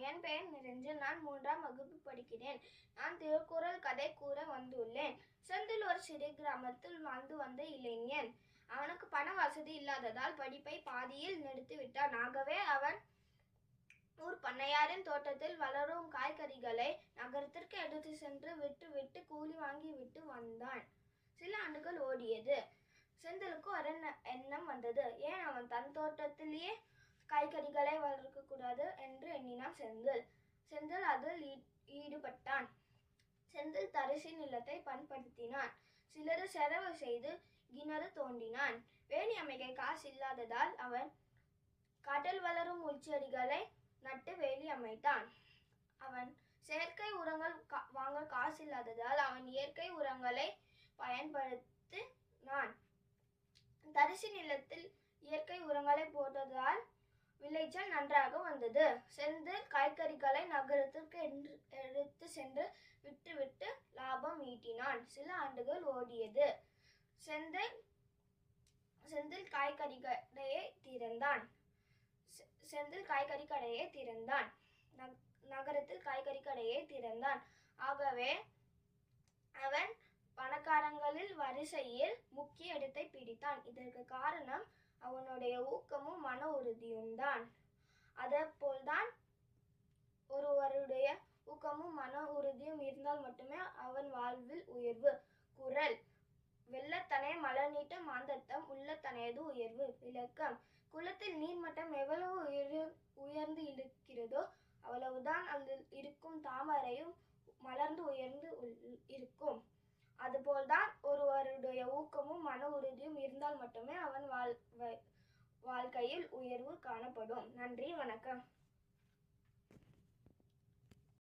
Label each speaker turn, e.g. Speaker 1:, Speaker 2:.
Speaker 1: என் பெயர் நிரஞ்சன் நான் மூன்றாம் வகுப்பு படிக்கிறேன். நான் திருக்குறள் கதை கூற வந்துள்ளேன். செந்தில் ஒரு சிறு கிராமத்தில் வாழ்ந்து வந்த இளைஞன். அவனுக்கு பண வசதி இல்லாததால் படிப்பை பாதியில் நிறுத்திவிட்டான். ஆகவே அவன் ஊர் பண்ணையாரின் தோட்டத்தில் வளரும் காய்கறிகளை நகரத்திற்கு எடுத்து சென்று விட்டு விட்டு கூலி வாங்கி விட்டு வந்தான். சில ஆண்டுகள் ஓடியது. செந்திலுக்கு ஒரு எண்ணம் வந்தது. ஏன் அவன் தன் தோட்டத்திலேயே காய்கறிகளை வளர்க்கக்கூடாது என்று எண்ணினான் செந்தில். செந்தில் அதில் ஈடுபட்டான். செந்தில் தரிசு நிலத்தை பண்படுத்தினான். சிலரு செலவு செய்து கிணறு தோண்டினான். வேலி அமைக்க காசு இல்லாததால் அவன் கடல் வளரும் முள்செடிகளை நட்டு வேலி அமைத்தான். அவன் செயற்கை உரங்கள் கா- வாங்க காசு இல்லாததால் அவன் இயற்கை உரங்களை பயன்படுத்தினான். தரிசு நிலத்தில் இயற்கை உரங்களை போட்டதால் விளைச்சல் நன்றாக வந்தது. செந்தில் காய்கறிகளை நகரத்திற்கு என்று எடுத்து சென்று விட்டுவிட்டு லாபம் ஈட்டினான். சில ஆண்டுகள் ஓடியது. செந்தில் செந்தில் காய்கறி கடையை திறந்தான் செந்தில் காய்கறி கடையை திறந்தான் நகரத்தில் காய்கறி கடையை திறந்தான். ஆகவே அவன் பணக்காரங்களில் வரிசையில் முக்கிய இடத்தை பிடித்தான். இதற்கு காரணம் அவனுடைய ஊக்கமும் மன உறுதியும் தான் அதேபோல்தான் ஒருவருடைய ஊக்கமும் மன உறுதியும் இருந்தால் மட்டுமே அவன் வாழ்வில் உயர்வு. குரல். வெள்ளத்தனை மலநீட்ட மாந்தத்தம் உள்ளத்தனையது உயர்வு. விளக்கம். குளத்தில் நீர்மட்டம் எவ்வளவு உயர் உயர்ந்து இருக்கிறதோ அவ்வளவுதான் அங்கு இருக்கும் தாமரையும் மலர்ந்து உயர்ந்து உள்- இருக்கும். அதுபோல்தான் ஒருவருடைய ஊக்கமும் மன உறுதியும் இருந்தால் மட்டுமே அவன் வாழ் வாழ்க்கையில் உயர்வு காணப்படும். நன்றி வணக்கம்.